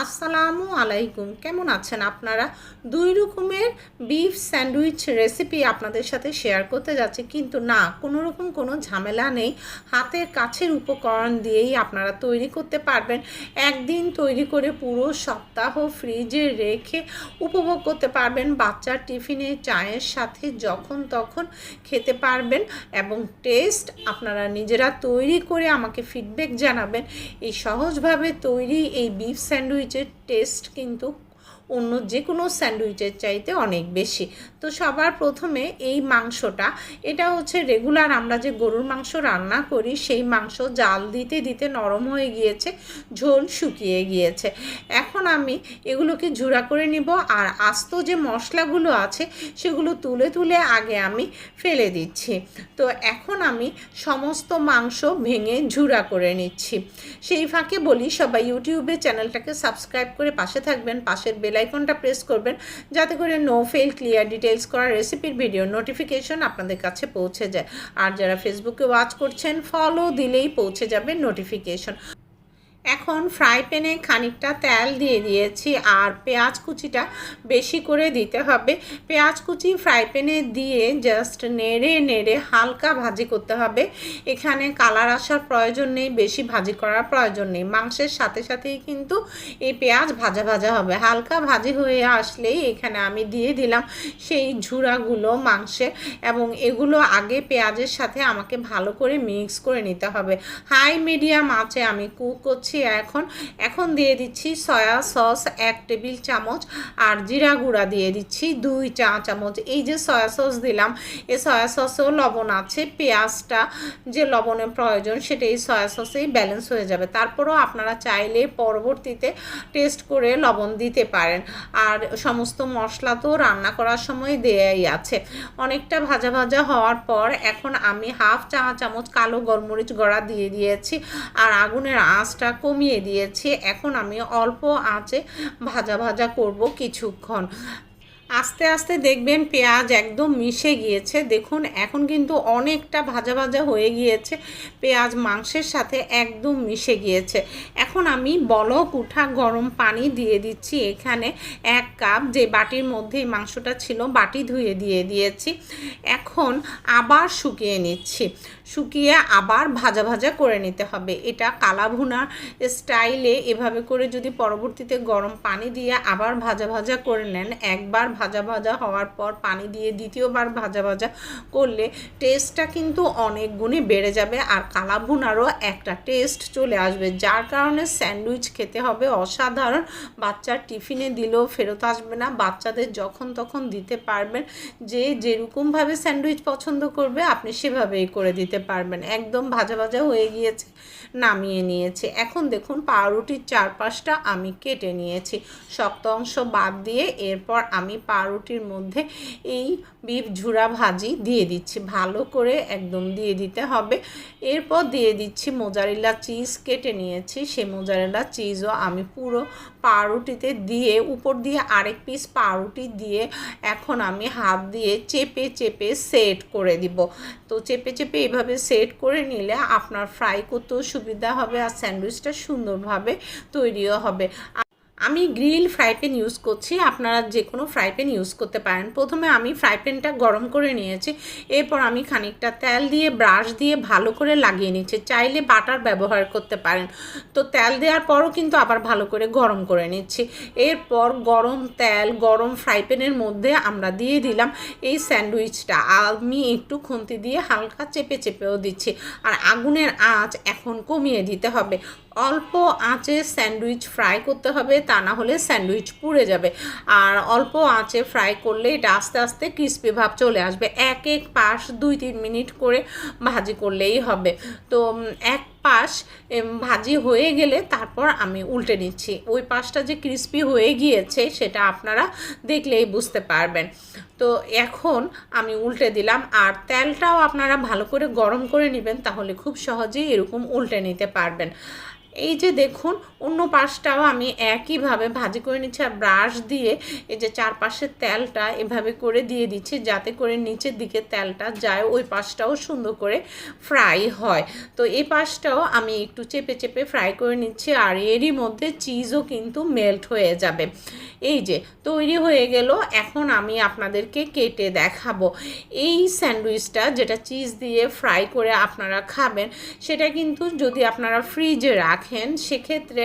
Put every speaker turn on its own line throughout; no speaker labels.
আসসালামু আলাইকুম। কেমন আছেন আপনারা? দুই রকমের বিফ স্যান্ডউইচ রেসিপি আপনাদের সাথে শেয়ার করতে যাচ্ছি। কিন্তু না, কোনো রকম কোনো ঝামেলা নেই। হাতের কাছের উপকরণ দিয়েই আপনারা তৈরি করতে পারবেন। একদিন তৈরি করে পুরো সপ্তাহ ফ্রিজে রেখে উপভোগ করতে পারবেন। বাচ্চার টিফিনে চায়ের সাথে যখন তখন খেতে পারবেন এবং টেস্ট আপনারা নিজেরা তৈরি করে আমাকে ফিডব্যাক জানাবেন। এই সহজভাবে তৈরি এই বিফ স্যান্ডউইচের টেস্ট কিন্তু অন্য যে কোনো স্যান্ডউইচের চাইতে অনেক বেশি। তো সবার প্রথমে এই মাংসটা, এটা হচ্ছে রেগুলার আমরা যে গরুর মাংস রান্না করি, সেই মাংস জাল দিতে দিতে নরম হয়ে গিয়েছে, ঝোল শুকিয়ে গিয়েছে। এখন আমি এগুলোকে ঝুরা করে নিব আর আস্ত যে মশলাগুলো আছে, সেগুলো তুলে তুলে আগে আমি ফেলে দিচ্ছি। তো এখন আমি সমস্ত মাংস ভেঙে ঝুরা করে নিচ্ছি। সেই ফাঁকে বলি, সবাই ইউটিউবে চ্যানেলটাকে সাবস্ক্রাইব করে পাশে থাকবেন, পাশের বেল আইকনটা প্রেস করবেন যাতে করে নো ফেল ক্লিয়ার ডিটেলস করা রেসিপির ভিডিও নোটিফিকেশন আপনাদের কাছে পৌঁছে যায়। আর যারা ফেসবুকে ওয়াচ করছেন ফলো দিলেই পৌঁছে যাবে নোটিফিকেশন এখন ফ্রাই প্যানে খানিকটা তেল দিয়ে দিয়েছি আর পেঁয়াজ কুচিটা বেশি করে দিতে হবে। পেঁয়াজ কুচি ফ্রাই প্যানে দিয়ে জাস্ট নেড়ে নেড়ে হালকা ভাজি করতে হবে। এখানে কালার আসার প্রয়োজন নেই, বেশি ভাজি করার প্রয়োজন নেই। মাংসের সাথে সাথেই কিন্তু এই পেঁয়াজ ভাজা ভাজা হবে। হালকা ভাজি হয়ে আসলেই এখানে আমি দিয়ে দিলাম সেই ঝুড়াগুলো মাংসে এবং এগুলো আগে পেঁয়াজের সাথে আমাকে ভালো করে মিক্স করে নিতে হবে। হাই মিডিয়াম আছে আমি কুক করছি। এখন এখন দিয়ে দিচ্ছি সয়া সস এক টেবিল চামচ আর জিরা গুঁড়া দিয়ে দিচ্ছি দুই চা চামচ। এই যে সয়া সস দিলাম, এই সয়া সসেও লবণ আছে, পেঁয়াজটা যে লবণের প্রয়োজন সেটা এই সয়া সসেই ব্যালেন্স হয়ে যাবে। তারপরেও আপনারা চাইলে পরবর্তীতে টেস্ট করে লবণ দিতে পারেন। আর সমস্ত মশলা তো রান্না করার সময় দেয়াই আছে। অনেকটা ভাজা ভাজা হওয়ার পর এখন আমি হাফ চা চামচ কালো গোলমরিচ গড়া দিয়ে দিয়েছি। আর আগুনের আঁচটা কমিয়ে দিয়েছি। এখন আমি অল্প আঁচে ভাজা ভাজা করব কিছুক্ষণ। আস্তে আস্তে দেখবেন পেঁয়াজ একদম মিশে গিয়েছে। দেখুন, এখন কিন্তু অনেকটা ভাজা ভাজা হয়ে গিয়েছে। পেঁয়াজ মাংসের সাথে একদম মিশে গিয়েছে। এখন আমি বলক, উঠা, গরম পানি দিয়ে দিচ্ছি এখানে এক কাপ। যে বাটির মধ্যে মাংসটা ছিল, বাটি ধুয়ে দিয়ে দিয়েছি। এখন আবার শুকিয়ে নিচ্ছি। শুকিয়ে আবার ভাজা ভাজা করে নিতে হবে। এটা কালাভুনা স্টাইলে এভাবে করে যদি পরবর্তীতে গরম পানি দিয়ে আবার ভাজা ভাজা করে নেন, একবার ভাজা ভাজা হওয়ার পর পানি দিয়ে দ্বিতীয়বার ভাজা ভাজা করলে টেস্টটা কিন্তু অনেক গুণে বেড়ে যাবে আর কালাভুনারও একটা টেস্ট চলে আসবে, যার কারণে স্যান্ডউইচ খেতে হবে অসাধারণ। বাচ্চার টিফিনে দিলেও ফেরত আসবে না, বাচ্চাদের যখন তখন দিতে পারবেন। যে যেরকমভাবে স্যান্ডউইচ পছন্দ করবে, আপনি সেভাবেই করে দিতে পারবেন। একদম ভাজা ভাজা হয়ে গিয়েছে, নামিয়ে নিয়েছি। এখন দেখুন পাউরুটির চারপাশটা আমি কেটে নিয়েছি। শক্ত অংশ বাদ দিয়ে এরপর আমি পাউরুটির মধ্যে এই বিফ ঝুরা ভাজি দিয়ে দিচ্ছি। ভালো করে একদম দিয়ে দিতে হবে। এরপর দিয়ে দিচ্ছি মোজারিলা চিজ কেটে নিয়েছি। সেই মোজারিলা চিজও আমি পুরো পাউরুটিতে দিয়ে, উপর দিয়ে আরেক পিস পাউরুটি দিয়ে এখন আমি হাত দিয়ে চেপে চেপে সেট করে দিব। তো চেপে চেপে এভাবে সেট করে নিলে আপনার ফ্রাই করতেও সুবিধা হবে আর স্যান্ডউইচটা সুন্দরভাবে তৈরিও হবে। আমি গ্রিল ফ্রাই প্যান ইউজ করছি, আপনারা যে কোনো ফ্রাই প্যান ইউজ করতে পারেন। প্রথমে আমি ফ্রাই প্যানটা গরম করে নিয়েছি, এরপর আমি খানিকটা তেল দিয়ে, ব্রাশ দিয়ে ভালো করে লাগিয়ে নিচ্ছি চাইলে বাটার ব্যবহার করতে পারেন। তো তেল দেওয়ার পরও কিন্তু আবার ভালো করে গরম করে নিচ্ছি। এরপর গরম তেল, গরম ফ্রাই প্যানের মধ্যে আমরা দিয়ে দিলাম এই স্যান্ডউইচটা। আমি একটু খুন্তি দিয়ে হালকা চেপে চেপেও দিচ্ছি। আর আগুনের আঁচ এখন কমিয়ে দিতে হবে। অল্প আঁচে স্যান্ডউইচ ফ্রাই করতে হবে তা না হলে স্যান্ডউইচ পুড়ে যাবে। আর অল্প আঁচে ফ্রাই করলে এটা আস্তে আস্তে ক্রিস্পি ভাব চলে আসবে। এক এক পাশ দুই তিন মিনিট করে ভাজি করলেই হবে। তো এক পাশ ভাজি হয়ে গেলে তারপর আমি উল্টে নিচ্ছি। ওই পাশটা যে ক্রিস্পি হয়ে গিয়েছে সেটা আপনারা দেখলেই বুঝতে পারবেন। তো, এখন আমি উল্টে দিলাম। আর তেলটাও আপনারা ভালো করে গরম করে নেবেন, তাহলে খুব সহজেই এরকম উল্টে নিতে পারবেন। এই যে দেখুন, অন্য পাশটাও আমি একইভাবে ভাজি করে নিচ্ছি আর ব্রাশ দিয়ে এই যে চারপাশের তেলটা এভাবে করে দিয়ে দিচ্ছি যাতে করে নিচের দিকে তেলটা যায়, ওই পাশটাও সুন্দর করে ফ্রাই হয়। তো এই পাশটাও আমি একটু চেপে চেপে ফ্রাই করে নিচ্ছি আর এরই মধ্যে চিজও কিন্তু মেল্ট হয়ে যাবে। এই যে তৈরি হয়ে গেল, এখন আমি আপনাদেরকে কেটে দেখাবো। এই স্যান্ডউইচটা যেটা চিজ দিয়ে ফ্রাই করে আপনারা খাবেন, সেটা কিন্তু যদি আপনারা ফ্রিজে রাখেন সেক্ষেত্রে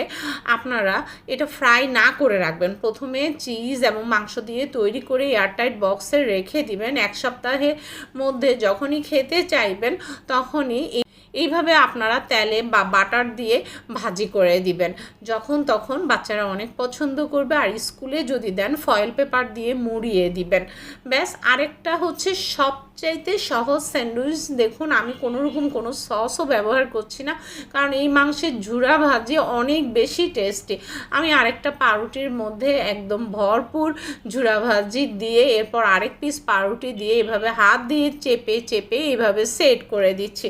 আপনারা এটা ফ্রাই না করে রাখবেন। প্রথমে চিজ এবং মাংস দিয়ে তৈরি করে এয়ারটাইট বক্সে রেখে দিবেন। এক সপ্তাহের মধ্যে যখনই খেতে চাইবেন, তখনই এই, এইভাবে আপনারা তেলে বা বাটার দিয়ে ভাজি করে দিবেন। যখন তখন বাচ্চারা অনেক পছন্দ করবে আর স্কুলে যদি দেন ফয়েল পেপার দিয়ে মুড়িয়ে দিবেন। ব্যাস, আরেকটা হচ্ছে সবচাইতে সহজ স্যান্ডউইচ দেখুন, আমি কোনো রকম কোনো সসও ব্যবহার করছি না, কারণ এই মাংসের ঝুরা ভাজি অনেক বেশি টেস্টি। আমি আরেকটা পাউরুটির মধ্যে একদম ভরপুর ঝুরা ভাজি দিয়ে, এরপর আরেক পিস পাউরুটি দিয়ে এভাবে হাত দিয়ে চেপে চেপে এভাবে সেট করে দিচ্ছি।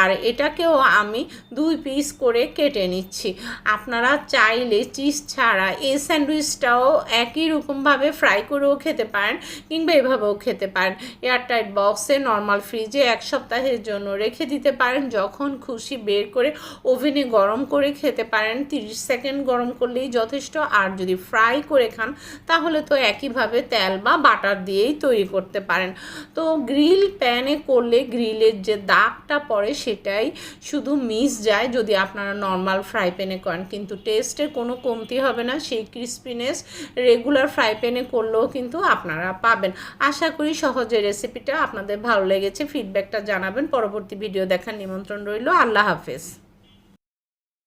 আর এটাকেও আমি দুই পিস করে কেটে নিচ্ছি। আপনারা চাইলে চিজ ছাড়া এই স্যান্ডউইচটাও একই রকমভাবে ফ্রাই করেও খেতে পারেন, কিংবা এভাবেও খেতে পারেন। এয়ারটাইট বক্সে নর্মাল ফ্রিজে এক সপ্তাহের জন্য রেখে দিতে পারেন। যখন খুশি বের করে ওভেনে গরম করে খেতে পারেন। তিরিশ সেকেন্ড গরম করলেই যথেষ্ট। আর যদি ফ্রাই করে খান, তাহলে তো একইভাবে তেল বা বাটার দিয়েই তৈরি করতে পারেন। তো গ্রিল প্যানে করলে গ্রিলের যে দাগটা পড়ে, সেটাই শুধু মিস যায় যদি আপনারা নর্মাল ফ্রাই প্যানে করেন। কিন্তু টেস্টের কোনো কমতি হবে না। সেই ক্রিস্পিনেস রেগুলার ফ্রাই প্যানে করলেও কিন্তু আপনারা পাবেন। আশা করি সহজে রেসিপিটা আপনাদের ভালো লেগেছে ফিডব্যাকটা জানাবেন। পরবর্তী ভিডিও দেখার নিমন্ত্রণ রইল। আল্লাহ হাফেজ।